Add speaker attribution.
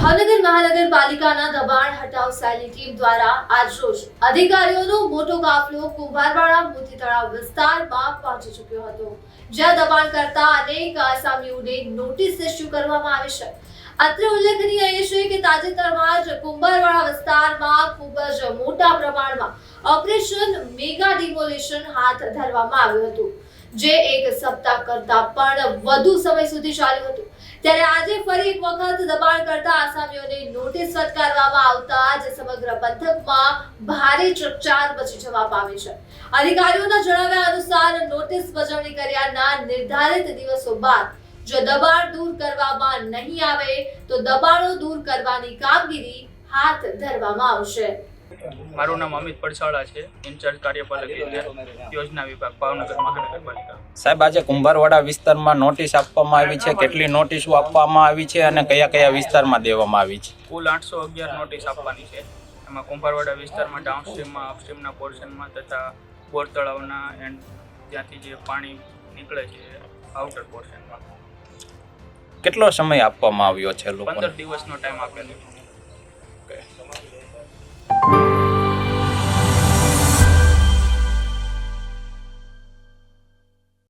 Speaker 1: ભાવનગર મહાનગરપાલિકાના દબાણ હટાવ સેલની ટીમ દ્વારા આજરોજ અધિકારીઓનો મોટો કાફલો કુંભારવાડા મોતી તળાવ વિસ્તારમાં પહોંચી ચૂક્યો હતો, જ્યાં દબાણ કરતા અનેક આસામીઓને નોટિસ ઇસ્યુ કરવામાં આવી છે. અત્રે ઉલ્લેખનીય એ છે કે તાજેતરમાં જ કુંભારવાડા વિસ્તારમાં ખૂબ જ મોટા પ્રમાણમાં ઓપરેશન મેગા ડિમોલિશન હાથ ધરવામાં આવ્યું હતું, જે એક સપ્તાહ કરતા પણ વધુ સમય સુધી ચાલ્યું હતું. ત્યારે આજે ફરી એક વખત દબાણ કરતા આસામીઓને નોટિસ ફટકારવામાં આવતા જ સમગ્ર પંથકમાં ભારે ચકચાર મચી જવા પામી છે. અધિકારીઓના જણાવ્યા અનુસાર નોટિસ બજાવણી કર્યાના નિર્ધારિત દિવસો બાદ જો દબાણ દૂર કરવામાં નહીં આવે તો દબાણો દૂર કરવાની કામગીરી હાથ ધરવામાં આવશે.
Speaker 2: મારું નામ અમિત પડસાળા છે. ઇન્ચાર્જ કાર્યપાલક યોજના વિભાગ ભાવનગર મહાનગરપાલિકા.
Speaker 3: સાહેબ આજે કુંભારવાડા વિસ્તારમાં નોટિસ આપવામાં આવી છે. કેટલી નોટિસો આપવામાં આવી છે અને કયા કયા વિસ્તારમાં દેવામાં આવી છે?
Speaker 2: કુલ આઠસો અગિયાર નોટિસ આપવાની છે. એમાં કુંભારવાડા વિસ્તારમાં ડાઉનસ્ટ્રીમમાં અપસ્ટ્રીમના પોર્શનમાં તથા બોર તળાવના એન્ડ જ્યાંથી જે પાણી નીકળે છે આઉટર પોર્શનમાં
Speaker 3: કેટલો સમય આપવામાં આવ્યો છે
Speaker 2: પંદર દિવસનો ટાઈમ આપેલો છે. Thank you.